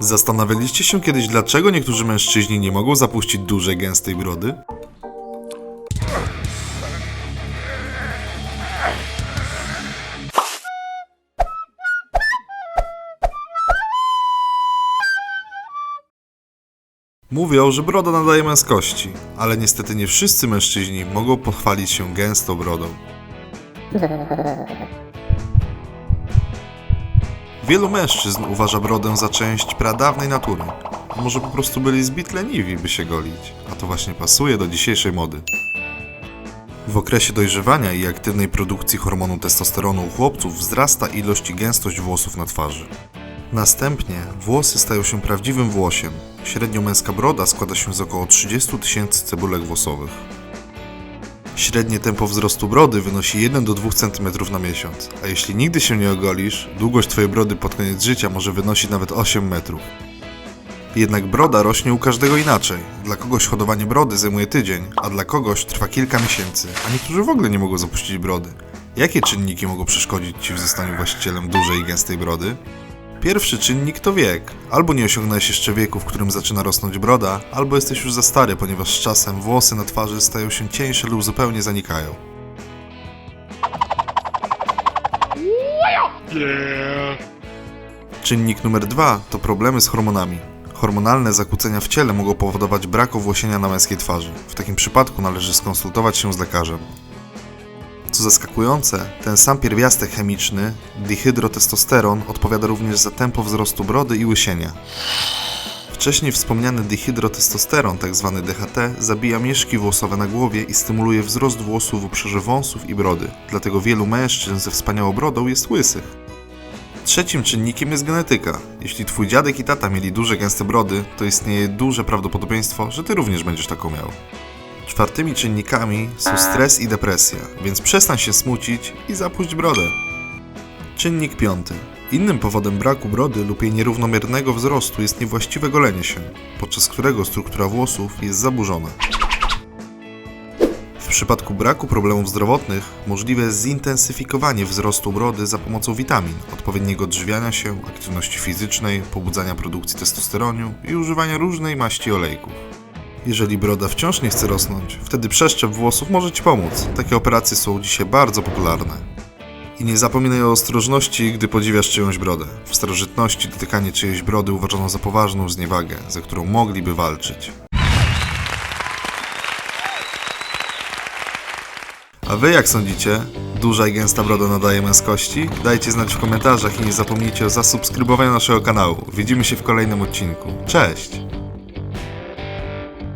Zastanawialiście się kiedyś, dlaczego niektórzy mężczyźni nie mogą zapuścić dużej, gęstej brody? Mówią, że broda nadaje męskości, ale niestety nie wszyscy mężczyźni mogą pochwalić się gęstą brodą. Wielu mężczyzn uważa brodę za część pradawnej natury. A może po prostu byli zbyt leniwi, by się golić, a to właśnie pasuje do dzisiejszej mody. W okresie dojrzewania i aktywnej produkcji hormonu testosteronu u chłopców wzrasta ilość i gęstość włosów na twarzy. Następnie włosy stają się prawdziwym włosiem. Średnio męska broda składa się z około 30 tysięcy cebulek włosowych. Średnie tempo wzrostu brody wynosi 1 do 2 cm na miesiąc, a jeśli nigdy się nie ogolisz, długość twojej brody pod koniec życia może wynosić nawet 8 metrów. Jednak broda rośnie u każdego inaczej. Dla kogoś hodowanie brody zajmuje tydzień, a dla kogoś trwa kilka miesięcy, a niektórzy w ogóle nie mogą zapuścić brody. Jakie czynniki mogą przeszkodzić Ci w zostaniu właścicielem dużej i gęstej brody? Pierwszy czynnik to wiek. Albo nie osiągnąłeś jeszcze wieku, w którym zaczyna rosnąć broda, albo jesteś już za stary, ponieważ z czasem włosy na twarzy stają się cieńsze lub zupełnie zanikają. Czynnik numer dwa to problemy z hormonami. Hormonalne zakłócenia w ciele mogą powodować brak owłosienia na męskiej twarzy. W takim przypadku należy skonsultować się z lekarzem. Co zaskakujące, ten sam pierwiastek chemiczny, dihydrotestosteron, odpowiada również za tempo wzrostu brody i łysienia. Wcześniej wspomniany dihydrotestosteron, tzw. DHT, zabija mieszki włosowe na głowie i stymuluje wzrost włosów w obszarze wąsów i brody. Dlatego wielu mężczyzn ze wspaniałą brodą jest łysych. Trzecim czynnikiem jest genetyka. Jeśli twój dziadek i tata mieli duże, gęste brody, to istnieje duże prawdopodobieństwo, że ty również będziesz taką miał. Czwartymi czynnikami są stres i depresja, więc przestań się smucić i zapuść brodę. Czynnik piąty. Innym powodem braku brody lub jej nierównomiernego wzrostu jest niewłaściwe golenie się, podczas którego struktura włosów jest zaburzona. W przypadku braku problemów zdrowotnych możliwe jest zintensyfikowanie wzrostu brody za pomocą witamin, odpowiedniego odżywiania się, aktywności fizycznej, pobudzania produkcji testosteronu i używania różnej maści olejków. Jeżeli broda wciąż nie chce rosnąć, wtedy przeszczep włosów może Ci pomóc. Takie operacje są dzisiaj bardzo popularne. I nie zapominaj o ostrożności, gdy podziwiasz czyjąś brodę. W starożytności dotykanie czyjejś brody uważano za poważną zniewagę, za którą mogliby walczyć. A wy jak sądzicie? Duża i gęsta broda nadaje męskości? Dajcie znać w komentarzach i nie zapomnijcie o zasubskrybowaniu naszego kanału. Widzimy się w kolejnym odcinku. Cześć!